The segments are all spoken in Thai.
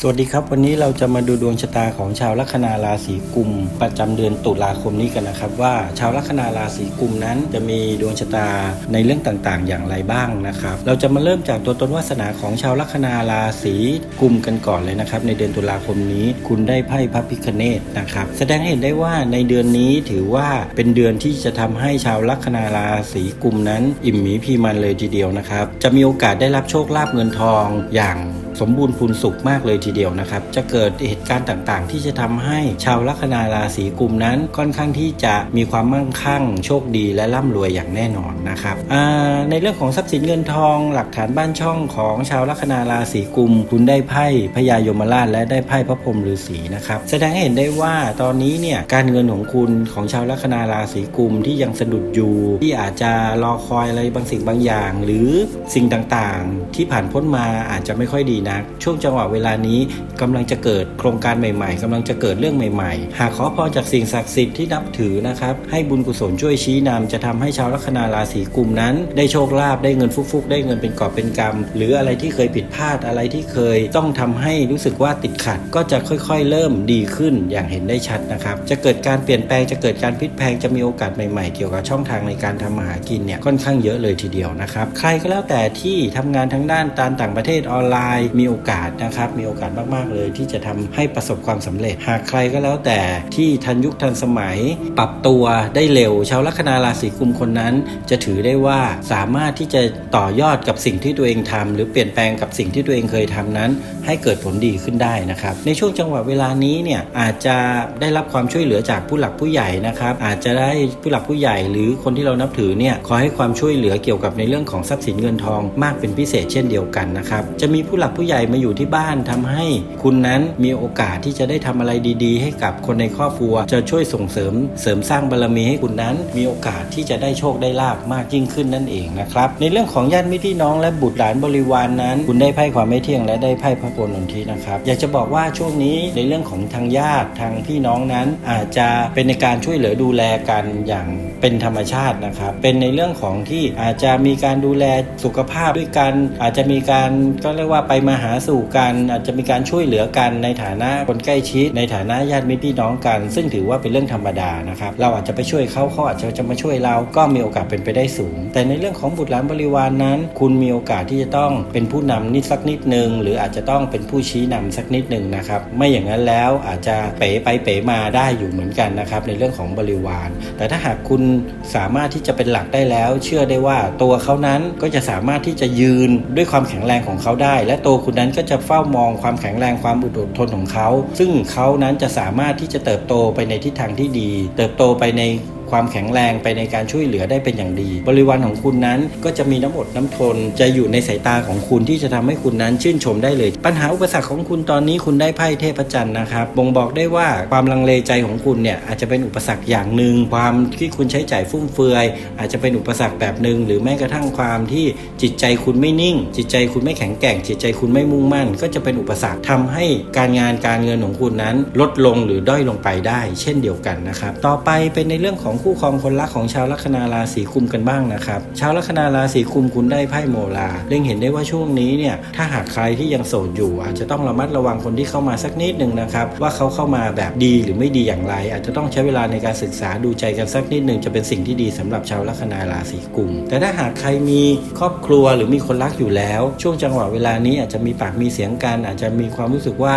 สวัสดีครับ วันนี้เราจะมาดูดวงชะตาของชาวลัคนาราศีกุม ประจำเดือนตุลาคมนี้กันนะครับ ว่าชาวลัคนาราศีกุมนั้นจะมีดวงชะตาในเรื่องต่างๆ อย่างไรบ้างนะครับ เราจะมาเริ่มจากตัวตนวาสนาของชาวลัคนาราศีกุมกันก่อนเลยนะครับ ในเดือนตุลาคมนี้ คุณได้ไพ่พระพิคเนตนะครับ แสดงให้เห็นได้ว่าในเดือนนี้ถือว่าเป็นเดือนที่จะทำให้ชาวลัคนาราศีกุมนั้น อิ่มหมีพีมันเลยทีเดียวนะครับจะมีโอกาสได้รับโชคลาภเงินทองอย่าง สมบูรณ์พูนสุขมากเลยทีเดียวนะครับ จะเกิดเหตุการณ์ต่างๆ ที่จะทำให้ชาวลัคนาราศีกุมนั้นค่อนข้างที่จะมีความมั่งคั่ง โชคดีและร่ำรวยอย่างแน่นอนนะครับในเรื่องของทรัพย์สินเงินทอง หลักฐานบ้านช่องของชาวลัคนาราศีกุม คุณได้ไพ่พญายมราชและได้ไพ่พระพรหมฤาษีนะครับแสดงให้เห็นได้ว่าตอนนี้เนี่ยการเงินของคุณของชาวลัคนาราศีกุมที่ยังสะดุดอยู่ ที่อาจจะรอคอยอะไรบางสิ่งบางอย่าง หรือสิ่งต่างๆ ที่ผ่านพ้นมาอาจจะไม่ค่อยดีนัก ช่วงจังหวะเวลานี้กำลังจะเกิดโครงการใหม่ๆกำลังจะเกิดเรื่องใหม่ๆ หากขอพรจากสิ่งศักดิ์สิทธิ์ที่นับถือนะครับ ให้บุญกุศลช่วยชี้นำจะทำให้ชาวลัคนาราศีกุมนั้น ได้โชคลาภได้เงินฟุกๆ ได้เงินเป็นกอบเป็นกำหรืออะไรที่เคยผิดพลาดอะไรที่เคยต้องทำให้รู้สึกว่าติดขัด ก็จะค่อยๆ เริ่มดีขึ้นอย่างเห็นได้ชัดนะครับ จะเกิดการเปลี่ยนแปลงจะเกิดการพลิกแพลงจะมีโอกาสใหม่ๆ เกี่ยวกับช่องทางในการทำมาหากินเนี่ยค่อนข้างเยอะเลยทีเดียวนะครับ ใครก็แล้วแต่ที่ทำงานทั้งด้านการต่างประเทศออนไลน์มีโอกาสนะครับมีโอกาสมากๆเลย ที่จะทำให้ประสบความสำเร็จ หากใครก็แล้วแต่ที่ทันยุคทันสมัย ปรับตัวได้เร็ว ชาวลัคนาราศีกุมคนนั้น จะถือได้ว่าสามารถที่จะต่อยอดกับสิ่งที่ตัวเองทำหรือเปลี่ยนแปลงกับสิ่งที่ตัวเองเคยทำนั้น ให้เกิดผลดีขึ้นได้นะครับ ในช่วงจังหวะเวลานี้เนี่ยอาจจะได้รับความช่วยเหลือจากผู้หลักผู้ใหญ่นะครับ อาจจะได้ผู้หลักผู้ใหญ่หรือคนที่เรานับถือเนี่ยขอให้ความช่วยเหลือเกี่ยวกับในเรื่องของทรัพย์สินเงินทองมากเป็นพิเศษเช่นเดียวกันนะครับจะมีผู้หลักผู้ใหญ่มาอยู่ที่บ้านทำให้คุณนั้นมีโอกาสที่จะได้ทำอะไรดี ๆ ให้กับคนในครอบครัว จะช่วยส่งเสริมเสริมสร้างบารมีให้คุณนั้น มีโอกาสที่จะได้โชคได้ลาบมากยิ่งขึ้นนั่นเองนะครับในเรื่องของญาติมิตรพี่น้องและบุตรหลานบริวารนนั้น คุณได้ไพ่ความไม่เที่ยงและได้ไพ่พระโกนนทินะครับอยากจะบอกว่าช่วงนี้ในเรื่องของทางญาติทางพี่น้องนั้น อาจจะเป็นในการช่วยเหลือดูแลกันอย่างเป็นธรรมชาตินะครับ เป็นในเรื่องของที่อาจจะมีการดูแลสุขภาพด้วยกัน อาจจะมีการก็เรียกว่าไปมาหาสู่กันอาจจะมีการช่วยเหลือกันในฐานะคนใกล้ชิด ในฐานะญาติมิตรพี่น้องกัน ซึ่งถือว่าเป็นเรื่องธรรมดานะครับเราอาจจะไปช่วยเขาเขาอาจจะจะมาช่วยเราก็มีโอกาสเป็นไปได้สูง แต่ในเรื่องของบุตรหลานบริวารนนั้น คุณมีโอกาสที่จะต้องเป็นผู้นำนิดสักนิดหนึ่งหรืออาจจะต้องเป็นผู้ชี้นำสักนิดหนึ่งนะครับไม่อย่างนั้นแล้วอาจจะเป๋ไปเป๋มาได้อยู่เหมือนกันนะครับในเรื่องของบริวาร แต่ถ้าหากคุณสามารถที่จะเป็นหลักได้แล้ว เชื่อได้ว่าตัวเขานั้นก็จะสามารถที่จะยืนด้วยความแข็งแรงของเขาได้ และตัวคุณนั้นก็จะเฝ้ามองความแข็งแรงความอดทนของเขา ซึ่งเขานั้นจะสามารถที่จะเติบโตไปในทิศทางที่ดี เติบโตไปใน ความแข็งแรงไปในการช่วยเหลือได้เป็นอย่างดี บริวารของคุณนั้นก็จะมีน้ำอดน้ำทน จะอยู่ในสายตาของคุณที่จะทำให้คุณนั้นชื่นชมได้เลย ปัญหาอุปสรรคของคุณตอนนี้คุณได้ไพ่เทพจันทร์นะครับบ่งบอกได้ว่าความลังเลใจของคุณเนี่ยอาจจะเป็นอุปสรรคอย่างหนึ่งความที่คุณใช้จ่ายฟุ่มเฟือย อาจจะเป็นอุปสรรคแบบหนึ่งหรือแม้กระทั่งความที่จิตใจคุณไม่นิ่ง จิตใจคุณไม่แข็งแกร่ง จิตใจคุณไม่มุ่งมั่น ก็จะเป็นอุปสรรคทำให้การงานการเงินของคุณนั้น ลดลงหรือด้อยลงไปได้ เช่นเดียวกันนะครับ ต่อไปเป็นในเรื่องของคู่ครองคนรักของชาวลัคนาราศีกุมกันบ้างนะครับชาวลัคนาราศีกุมคุณได้ไพ่โมลาเล็งเห็นได้ว่าช่วงนี้เนี่ยถ้าหากใครที่ยังโสดอยู่ อาจจะต้องระมัดระวังคนที่เข้ามาสักนิดหนึ่งนะครับว่าเขาเข้ามาแบบดีหรือไม่ดีอย่างไร อาจจะต้องใช้เวลาในการศึกษาดูใจกันสักนิดหนึ่งจะเป็นสิ่งที่ดีสำหรับชาวลัคนาราศีกุมแต่ถ้าหากใครมีครอบครัวหรือมีคนรักอยู่แล้ว ช่วงจังหวะเวลานี้อาจจะมีปากมีเสียงกัน อาจจะมีความรู้สึกว่า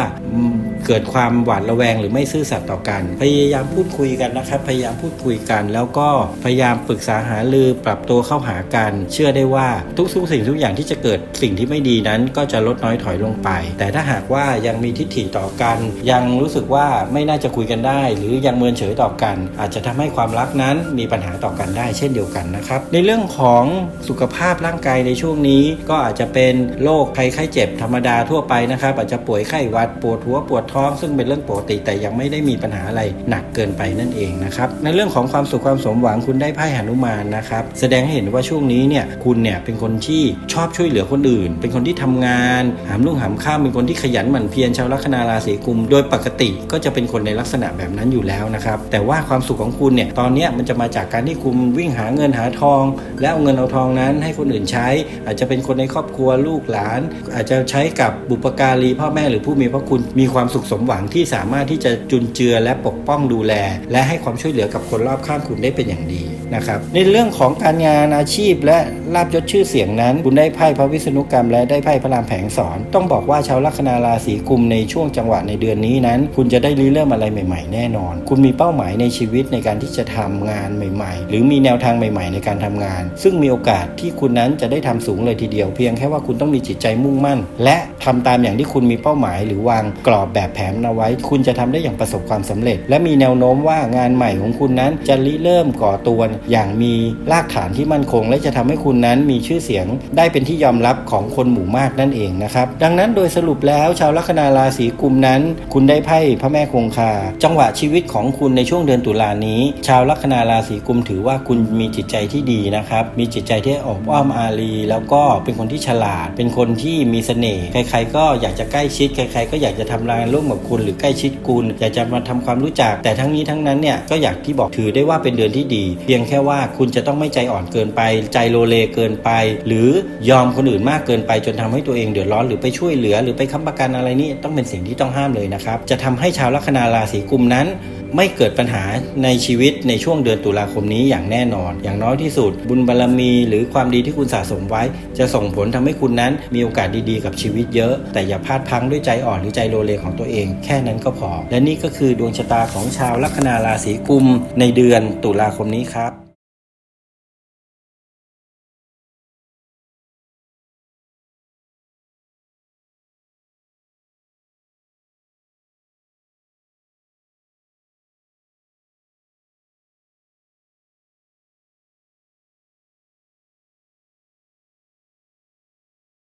เกิดความหวาดระแวง หรือไม่ซื่อสัตย์ต่อกัน พยายามพูดคุยกันนะครับพยายามพูดคุยกันแล้วก็พยายามปรึกษาหารือปรับตัวเข้าหากัน เชื่อได้ว่าทุกๆสิ่งทุกอย่างที่จะเกิดสิ่งที่ไม่ดีนั้นก็จะลดน้อยถอยลงไป แต่ถ้าหากว่ายังมีทิฏฐิต่อกัน ยังรู้สึกว่าไม่น่าจะคุยกันได้ หรือยังเมินเฉยต่อกัน อาจจะทำให้ความรักนั้นมีปัญหาต่อกันได้เช่นเดียวกันนะครับในเรื่องของสุขภาพร่างกายในช่วงนี้ก็อาจจะเป็นโรคภัยไข้เจ็บธรรมดาทั่วไปนะครับอาจจะป่วยไข้หวัดปวดหัวปวดท้อง ซึ่งเป็นเรื่องปกติแต่ยังไม่ได้มีปัญหาอะไรหนักเกินไปนั่นเองนะครับในเรื่องของความความสุขความสมหวังคุณได้ไพ่หนุมานนะครับแสดงให้เห็นว่าช่วงนี้เนี่ยคุณเนี่ยเป็นคนที่ชอบช่วยเหลือคนอื่น เป็นคนที่ทำงานหามลุ่งหามข้ามเป็นคนที่ขยันหมั่นเพียรชาวลัคนาราศีกุม โดยปกติก็จะเป็นคนในลักษณะแบบนั้นอยู่แล้วนะครับแต่ว่าความสุขของคุณเนี่ยตอนนี้มันจะมาจากการที่คุณวิ่งหาเงินหาทอง แล้วเอาเงินเอาทองนั้นให้คนอื่นใช้ อาจจะเป็นคนในครอบครัวลูกหลาน อาจจะใช้กับบุปการีพ่อแม่หรือผู้มีพระคุณมีความสุขสมหวังที่สามารถที่จะจุนเจือและปกป้องดูแล และให้ความช่วยเหลือกับคนรอบข้างคุณได้เป็นอย่างดี นะครับในเรื่องของการงานอาชีพและลาบยศชื่อเสียงนั้น คุณได้ไพ่พระวิษณุกรรม และได้ไพ่พระรามแผงสอน ต้องบอกว่าชาวลัคนาราศีกุมในช่วงจังหวะในเดือนนี้นั้น คุณจะได้ริเริ่มอะไรใหม่ ๆ แน่นอน คุณมีเป้าหมายในชีวิตในการที่จะทำงานใหม่ ๆ หรือมีแนวทางใหม่ ๆ ในการทำงาน ซึ่งมีโอกาสที่คุณนั้นจะได้ทำสูงเลยทีเดียวเพียงแค่ว่าคุณต้องมีจิตใจมุ่งมั่น และทำตามอย่างที่คุณมีเป้าหมาย หรือวางกรอบแบบแผนเอาไว้ คุณจะทำได้อย่างประสบความสำเร็จ และมีแนวโน้มว่างานใหม่ของคุณนั้นจะริเริ่มก่อตัวอย่างมีรากฐานที่มั่นคง และจะทำให้คุณนั้นมีชื่อเสียงได้เป็นที่ยอมรับของคนหมู่มากนั่นเองนะครับ ดังนั้นโดยสรุปแล้วชาวลัคนาราศีกุมนั้น คุณได้ไพ่พระแม่คงคา จังหวะชีวิตของคุณในช่วงเดือนตุลานี้ ชาวลัคนาราศีกุมถือว่าคุณมีจิตใจที่ดีนะครับ มีจิตใจที่อบอ้อมอารี แล้วก็เป็นคนที่ฉลาด เป็นคนที่มีเสน่ห์ ใครๆก็อยากจะใกล้ชิด ใครๆก็อยากจะทำงานร่วมกับคุณหรือใกล้ชิดคุณ อยากจะมาทำความรู้จัก แต่ทั้งนี้ทั้งนั้นเนี่ยก็อยากที่บอกถือได้ว่าเป็นเดือนที่ดี เพียงแค่ว่าคุณจะต้องไม่ใจอ่อนเกินไป ใจโลเลเกินไป หรือยอมคนอื่นมากเกินไป จนทำให้ตัวเองเดือดร้อนหรือไปช่วยเหลือ หรือไปค้ำประกันอะไรนี่ต้องเป็นสิ่งที่ต้องห้ามเลยนะครับ จะทำให้ชาวลัคนาราศีกุมนั้นไม่เกิดปัญหาในชีวิตในช่วงเดือนตุลาคมนี้อย่างแน่นอน อย่างน้อยที่สุด บุญบารรมี หรือความดีที่คุณสะสมไว้ จะส่งผลทำให้คุณนั้นมีโอกาสดีๆกับชีวิตเยอะ แต่อย่าพลาดพังด้วยใจอ่อนหรือใจโลเลของตัวเอง แค่นั้นก็พอ และนี่ก็คือดวงชะตาของชาวลัคนาราศีกุมในเดือนตุลาคมนี้ครับ